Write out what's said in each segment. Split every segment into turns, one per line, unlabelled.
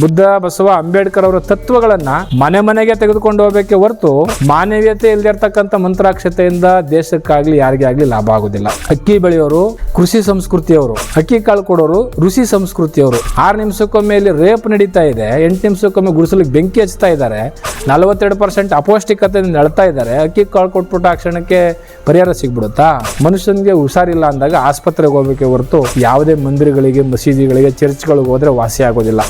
ಬುದ್ಧ ಬಸವ ಅಂಬೇಡ್ಕರ್ ಅವರ ತತ್ವಗಳನ್ನ ಮನೆ ಮನೆಗೆ ತೆಗೆದುಕೊಂಡು ಹೋಗಬೇಕೆ ಹೊರತು ಮಾನವೀಯತೆ ಇಲ್ದಿರ್ತಕ್ಕಂಥ ಮಂತ್ರಾಕ್ಷತೆಯಿಂದ ದೇಶಕ್ಕಾಗ್ಲಿ ಯಾರಿಗೆ ಆಗ್ಲಿ ಲಾಭ ಆಗುದಿಲ್ಲ. ಅಕ್ಕಿ ಬೆಳೆಯೋರು, ಕೃಷಿ ಸಂಸ್ಕೃತಿಯವರು, ಅಕ್ಕಿ ಕಾಳು ಕೊಡೋರು, ಋಷಿ ಸಂಸ್ಕೃತಿಯವರು. ಆರು ನಿಮಿಷಕ್ಕೊಮ್ಮೆ ಇಲ್ಲಿ ರೇಪ್ ನಡೀತಾ ಇದೆ, ಎಂಟು ನಿಮಿಷಕ್ಕೊಮ್ಮೆ ಗುಡಿಸಲಿಕ್ಕೆ ಬೆಂಕಿ ಹಚ್ತಾ ಇದ್ದಾರೆ, ನಲವತ್ತೆರಡು ಪರ್ಸೆಂಟ್ ಅಪೌಷ್ಟಿಕತೆಯಿಂದ ನಡ್ತಾ ಇದ್ದಾರೆ, ಅಕ್ಕಿ ಕಾಳು ಕೊಟ್ಬಿಟ್ಟು ಆ ಕ್ಷಣಕ್ಕೆ ಪರಿಹಾರ ಸಿಗ್ಬಿಡುತ್ತಾ? ಮನುಷ್ಯನಿಗೆ ಹುಷಾರಿಲ್ಲ ಅಂದಾಗ ಆಸ್ಪತ್ರೆಗೆ ಹೋಗಬೇಕೆ ಹೊರತು ಯಾವುದೇ ಮಂದಿರಗಳಿಗೆ, ಮಸೀದಿಗಳಿಗೆ, ಚರ್ಚ್ಗಳಿಗೆ ಹೋದ್ರೆ ವಾಸಿ ಆಗೋದಿಲ್ಲ.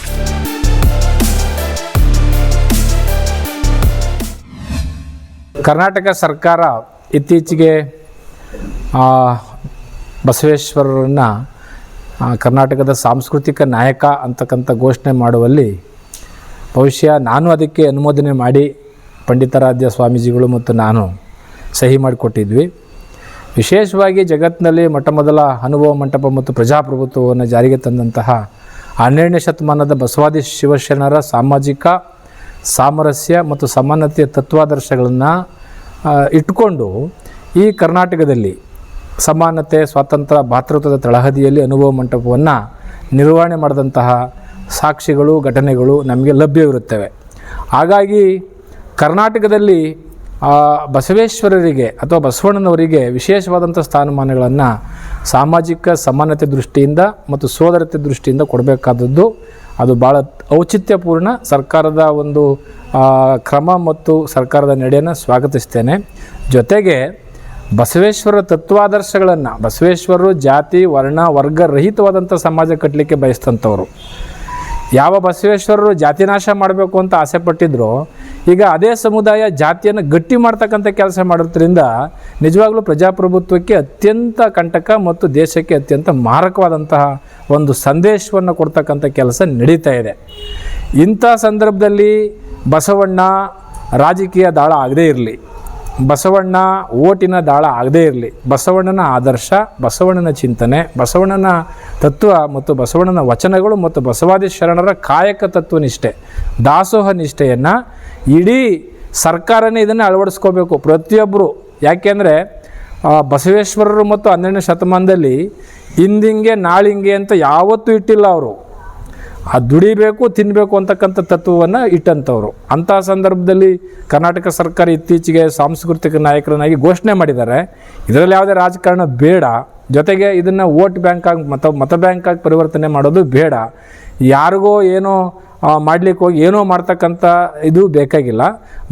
ಕರ್ನಾಟಕ ಸರ್ಕಾರ ಇತ್ತೀಚೆಗೆ ಬಸವೇಶ್ವರರನ್ನು ಕರ್ನಾಟಕದ ಸಾಂಸ್ಕೃತಿಕ ನಾಯಕ ಅಂತಕ್ಕಂಥ ಘೋಷಣೆ ಮಾಡುವಲ್ಲಿ ಬಹುಶಃ ನಾನು ಅದಕ್ಕೆ ಅನುಮೋದನೆ ಮಾಡಿ ಪಂಡಿತಾರಾಧ್ಯ ಸ್ವಾಮೀಜಿಗಳು ಮತ್ತು ನಾನು ಸಹಿ ಮಾಡಿಕೊಟ್ಟಿದ್ವಿ. ವಿಶೇಷವಾಗಿ ಜಗತ್ತಿನಲ್ಲಿ ಮೊಟ್ಟ ಮೊದಲ ಅನುಭವ ಮಂಟಪ ಮತ್ತು ಪ್ರಜಾಪ್ರಭುತ್ವವನ್ನು ಜಾರಿಗೆ ತಂದಂತಹ ಹನ್ನೆರಡನೇ ಶತಮಾನದ ಬಸವಾದಿ ಶಿವಶರಣರ ಸಾಮಾಜಿಕ ಸಾಮರಸ್ಯ ಮತ್ತು ಸಮಾನತೆಯ ತತ್ವಾದರ್ಶಗಳನ್ನು ಇಟ್ಕೊಂಡು ಈ ಕರ್ನಾಟಕದಲ್ಲಿ ಸಮಾನತೆ, ಸ್ವಾತಂತ್ರ್ಯ, ಭಾತೃತ್ವದ ತಳಹದಿಯಲ್ಲಿ ಅನುಭವ ಮಂಟಪವನ್ನು ನಿರ್ವಹಣೆ ಮಾಡಿದಂತಹ ಸಾಕ್ಷಿಗಳು, ಘಟನೆಗಳು ನಮಗೆ ಲಭ್ಯವಿರುತ್ತವೆ. ಹಾಗಾಗಿ ಕರ್ನಾಟಕದಲ್ಲಿ ಆ, ಬಸವೇಶ್ವರರಿಗೆ ಅಥವಾ ಬಸವಣ್ಣನವರಿಗೆ ವಿಶೇಷವಾದಂಥ ಸ್ಥಾನಮಾನಗಳನ್ನು ಸಾಮಾಜಿಕ ಸಮಾನತೆ ದೃಷ್ಟಿಯಿಂದ ಮತ್ತು ಸೋದರತೆ ದೃಷ್ಟಿಯಿಂದ ಕೊಡಬೇಕಾದದ್ದು. ಅದು ಭಾಳ ಔಚಿತ್ಯಪೂರ್ಣ ಸರ್ಕಾರದ ಒಂದು ಕ್ರಮ ಮತ್ತು ಸರ್ಕಾರದ ನಡೆಯನ್ನು ಸ್ವಾಗತಿಸ್ತೇನೆ. ಜೊತೆಗೆ ಬಸವೇಶ್ವರ ತತ್ವಾದರ್ಶಗಳನ್ನು ಬಸವೇಶ್ವರರು ಜಾತಿ ವರ್ಣ ವರ್ಗ ರಹಿತವಾದಂಥ ಸಮಾಜ ಕಟ್ಟಲಿಕ್ಕೆ ಬಯಸ್ತಂಥವ್ರು ಯಾವ ಬಸವೇಶ್ವರರು ಜಾತಿ ನಾಶ ಮಾಡಬೇಕು ಅಂತ ಆಸೆ ಪಟ್ಟಿದ್ರು, ಈಗ ಅದೇ ಸಮುದಾಯ ಜಾತಿಯನ್ನು ಗಟ್ಟಿ ಮಾಡ್ತಕ್ಕಂಥ ಕೆಲಸ ಮಾಡೋದ್ರಿಂದ ನಿಜವಾಗ್ಲೂ ಪ್ರಜಾಪ್ರಭುತ್ವಕ್ಕೆ ಅತ್ಯಂತ ಕಂಟಕ ಮತ್ತು ದೇಶಕ್ಕೆ ಅತ್ಯಂತ ಮಾರಕವಾದಂತಹ ಒಂದು ಸಂದೇಶವನ್ನು ಕೊಡ್ತಕ್ಕಂಥ ಕೆಲಸ ನಡೀತಾ ಇದೆ. ಇಂಥ ಸಂದರ್ಭದಲ್ಲಿ ಬಸವಣ್ಣ ರಾಜಕೀಯ ದಾಳ ಆಗದೇ ಇರಲಿ. ಬಸವಣ್ಣ ಓಟಿನ ದಾಳ ಆಗದೇ ಇರಲಿ. ಬಸವಣ್ಣನ ಆದರ್ಶ, ಬಸವಣ್ಣನ ಚಿಂತನೆ, ಬಸವಣ್ಣನ ತತ್ವ ಮತ್ತು ಬಸವಣ್ಣನ ವಚನಗಳು ಮತ್ತು ಬಸವಾದಿ ಶರಣರ ಕಾಯಕ ತತ್ವನಿಷ್ಠೆ, ದಾಸೋಹ ನಿಷ್ಠೆಯನ್ನು ಇಡೀ ಸರ್ಕಾರನೇ ಇದನ್ನು ಅಳವಡಿಸ್ಕೋಬೇಕು. ಪ್ರತಿಯೊಬ್ಬರು ಯಾಕೆಂದರೆ ಬಸವೇಶ್ವರರು ಮತ್ತು ಹನ್ನೆರಡನೇ ಶತಮಾನದಲ್ಲಿ ಹಿಂದಿಂಗೆ ನಾಳಿಂಗೆ ಅಂತ ಯಾವತ್ತೂ ಇಟ್ಟಿಲ್ಲ ಅವರು. ಆ ದುಡಿಬೇಕು ತಿನ್ನಬೇಕು ಅಂತಕ್ಕಂಥ ತತ್ವವನ್ನು ಇಟ್ಟಂಥವ್ರು. ಅಂತಹ ಸಂದರ್ಭದಲ್ಲಿ ಕರ್ನಾಟಕ ಸರ್ಕಾರ ಇತ್ತೀಚೆಗೆ ಸಾಂಸ್ಕೃತಿಕ ನಾಯಕರನ್ನಾಗಿ ಘೋಷಣೆ ಮಾಡಿದ್ದಾರೆ. ಇದರಲ್ಲಿ ಯಾವುದೇ ರಾಜಕಾರಣ ಬೇಡ. ಜೊತೆಗೆ ಇದನ್ನು ವೋಟ್ ಬ್ಯಾಂಕ್ ಆಗಿ ಮತ ಮತ ಬ್ಯಾಂಕ್ ಆಗಿ ಪರಿವರ್ತನೆ ಮಾಡೋದು ಬೇಡ. ಯಾರಿಗೋ ಏನೋ ಮಾಡಲಿಕ್ಕೆ ಹೋಗಿ ಏನೋ ಮಾಡ್ತಕ್ಕಂಥ ಇದು ಬೇಕಾಗಿಲ್ಲ.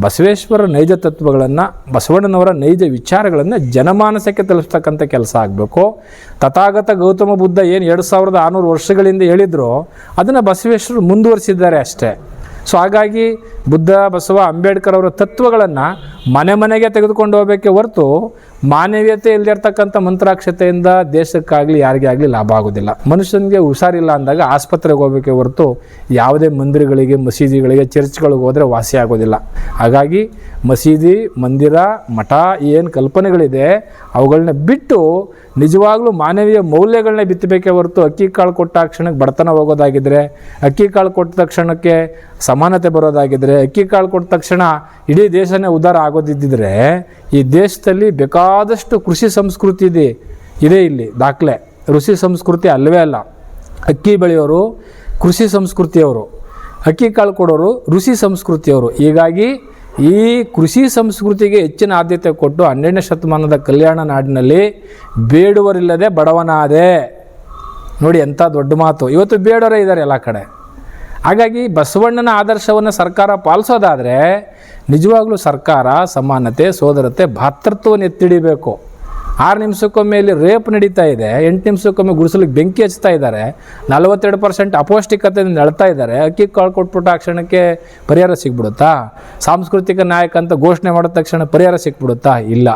ಬಸವೇಶ್ವರ ನೈಜ ತತ್ವಗಳನ್ನು, ಬಸವಣ್ಣನವರ ನೈಜ ವಿಚಾರಗಳನ್ನು ಜನಮಾನಸಕ್ಕೆ ತಲುಪಿಸ್ತಕ್ಕಂಥ ಕೆಲಸ ಆಗಬೇಕು. ತಥಾಗತ ಗೌತಮ ಬುದ್ಧ ಏನು ಎರಡು ಸಾವಿರದ ಆರುನೂರು ವರ್ಷಗಳಿಂದ ಹೇಳಿದ್ರು, ಅದನ್ನು ಬಸವೇಶ್ವರರು ಮುಂದುವರಿಸಿದ್ದಾರೆ ಅಷ್ಟೇ. ಸೊ ಹಾಗಾಗಿ ಬುದ್ಧ, ಬಸವ, ಅಂಬೇಡ್ಕರ್ ಅವರ ತತ್ವಗಳನ್ನು ಮನೆ ಮನೆಗೆ ತೆಗೆದುಕೊಂಡು ಹೋಗಬೇಕೆ ಹೊರತು ಮಾನವೀಯತೆ ಇಲ್ದಿರ್ತಕ್ಕಂಥ ಮಂತ್ರಾಕ್ಷತೆಯಿಂದ ದೇಶಕ್ಕಾಗಲಿ ಯಾರಿಗೆ ಆಗಲಿ ಲಾಭ ಆಗೋದಿಲ್ಲ. ಮನುಷ್ಯನಿಗೆ ಹುಷಾರಿಲ್ಲ ಅಂದಾಗ ಆಸ್ಪತ್ರೆಗೆ ಹೋಗಬೇಕೆ ಹೊರತು ಯಾವುದೇ ಮಂದಿರಗಳಿಗೆ, ಮಸೀದಿಗಳಿಗೆ, ಚರ್ಚ್ಗಳಿಗೆ ಹೋದರೆ ವಾಸಿ ಆಗೋದಿಲ್ಲ. ಹಾಗಾಗಿ ಮಸೀದಿ, ಮಂದಿರ, ಮಠ ಏನು ಕಲ್ಪನೆಗಳಿದೆ ಅವುಗಳನ್ನ ಬಿಟ್ಟು ನಿಜವಾಗ್ಲೂ ಮಾನವೀಯ ಮೌಲ್ಯಗಳನ್ನ ಬಿತ್ತಬೇಕೇ ಹೊರತು ಅಕ್ಕಿ ಕಾಳು ಕೊಟ್ಟ ಕ್ಷಣಕ್ಕೆ ಬಡತನ ಹೋಗೋದಾಗಿದ್ದರೆ ಅಕ್ಕಿ ಕಾಳು ಕೊಟ್ಟ ತಕ್ಷಣಕ್ಕೆ ಸಮಾನತೆ ಬರೋದಾಗಿದ್ದರೆ ಅಕ್ಕಿ ಕಾಳು ಕೊಟ್ಟ ತಕ್ಷಣ ಇಡೀ ದೇಶನೇ ಉದ್ಧಾರ ಆಗೋದಿದ್ದರೆ ಈ ದೇಶದಲ್ಲಿ ಬೇಕಾದಷ್ಟು ಕೃಷಿ ಸಂಸ್ಕೃತಿ ಇದೆ ಇದೆ ಇಲ್ಲಿ ದಾಖಲೆ. ಋಷಿ ಸಂಸ್ಕೃತಿ ಅಲ್ಲವೇ ಅಲ್ಲ. ಅಕ್ಕಿ ಬೆಳೆಯೋರು ಕೃಷಿ ಸಂಸ್ಕೃತಿಯವರು, ಅಕ್ಕಿ ಕಾಳು ಕೊಡೋರು ಋಷಿ ಸಂಸ್ಕೃತಿಯವರು. ಹೀಗಾಗಿ ಈ ಕೃಷಿ ಸಂಸ್ಕೃತಿಗೆ ಹೆಚ್ಚಿನ ಆದ್ಯತೆ ಕೊಟ್ಟು ಹನ್ನೆರಡನೇ ಶತಮಾನದ ಕಲ್ಯಾಣ ನಾಡಿನಲ್ಲಿ ಬೇಡುವರಿಲ್ಲದೆ ಬಡವನಾದೆ. ನೋಡಿ ಎಂಥ ದೊಡ್ಡ ಮಾತು. ಇವತ್ತು ಬೇಡವರೇ ಇದ್ದಾರೆ ಎಲ್ಲ ಕಡೆ. ಹಾಗಾಗಿ ಬಸವಣ್ಣನ ಆದರ್ಶವನ್ನು ಸರ್ಕಾರ ಪಾಲಿಸೋದಾದರೆ ನಿಜವಾಗ್ಲೂ ಸರ್ಕಾರ ಸಮಾನತೆ, ಸೋದರತೆ, ಭಾತೃತ್ವವನ್ನು ಎತ್ತಿಡಿಬೇಕು. ಆರು ನಿಮಿಷಕ್ಕೊಮ್ಮೆ ಇಲ್ಲಿ ರೇಪ್ ನಡೀತಾ ಇದೆ, ಎಂಟು ನಿಮಿಷಕ್ಕೊಮ್ಮೆ ಗುಡಿಸಲಿಗೆ ಬೆಂಕಿ ಹಚ್ತಾ ಇದ್ದಾರೆ, ನಲವತ್ತೆರಡು ಪರ್ಸೆಂಟ್ ಅಪೌಷ್ಟಿಕತೆಯಿಂದ ನಡ್ತಾ ಇದ್ದಾರೆ, ಅಕ್ಕಿ ಕಾಳು ಕೊಟ್ಬಿಟ್ಟು ಆ ಕ್ಷಣಕ್ಕೆ ಪರಿಹಾರ ಸಿಗ್ಬಿಡುತ್ತಾ? ಸಾಂಸ್ಕೃತಿಕ ನಾಯಕ ಅಂತ ಘೋಷಣೆ ಮಾಡಿದ ತಕ್ಷಣ ಪರಿಹಾರ ಸಿಕ್ಬಿಡುತ್ತಾ ಇಲ್ಲ.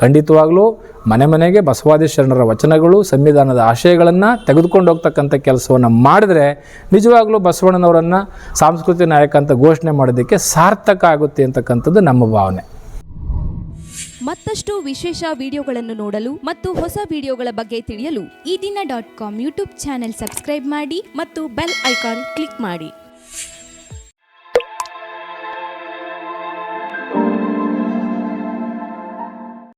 ಖಂಡಿತವಾಗ್ಲೂ ಮನೆ ಮನೆಗೆ ಬಸವಾದಿ ಶರಣರ ವಚನಗಳು, ಸಂವಿಧಾನದ ಆಶಯಗಳನ್ನು ತೆಗೆದುಕೊಂಡು ಹೋಗ್ತಕ್ಕಂಥ ಕೆಲಸವನ್ನು ಮಾಡಿದ್ರೆ ನಿಜವಾಗ್ಲೂ ಬಸವಣ್ಣನವರನ್ನು ಸಾಂಸ್ಕೃತಿಕ ನಾಯಕ ಅಂತ ಘೋಷಣೆ ಮಾಡೋದಕ್ಕೆ ಸಾರ್ಥಕ ಆಗುತ್ತೆ ಅಂತಕ್ಕಂಥದ್ದು ನಮ್ಮ ಭಾವನೆ.
ಮತ್ತಷ್ಟು ವಿಶೇಷ ವಿಡಿಯೋಗಳನ್ನು ನೋಡಲು ಮತ್ತು ಹೊಸ ವಿಡಿಯೋಗಳ ಬಗ್ಗೆ ತಿಳಿಯಲು
Eedina dot com YouTube channel subscribe ಮಾಡಿ ಮತ್ತು ಬೆಲ್ ಐಕಾನ್ ಕ್ಲಿಕ್ ಮಾಡಿ.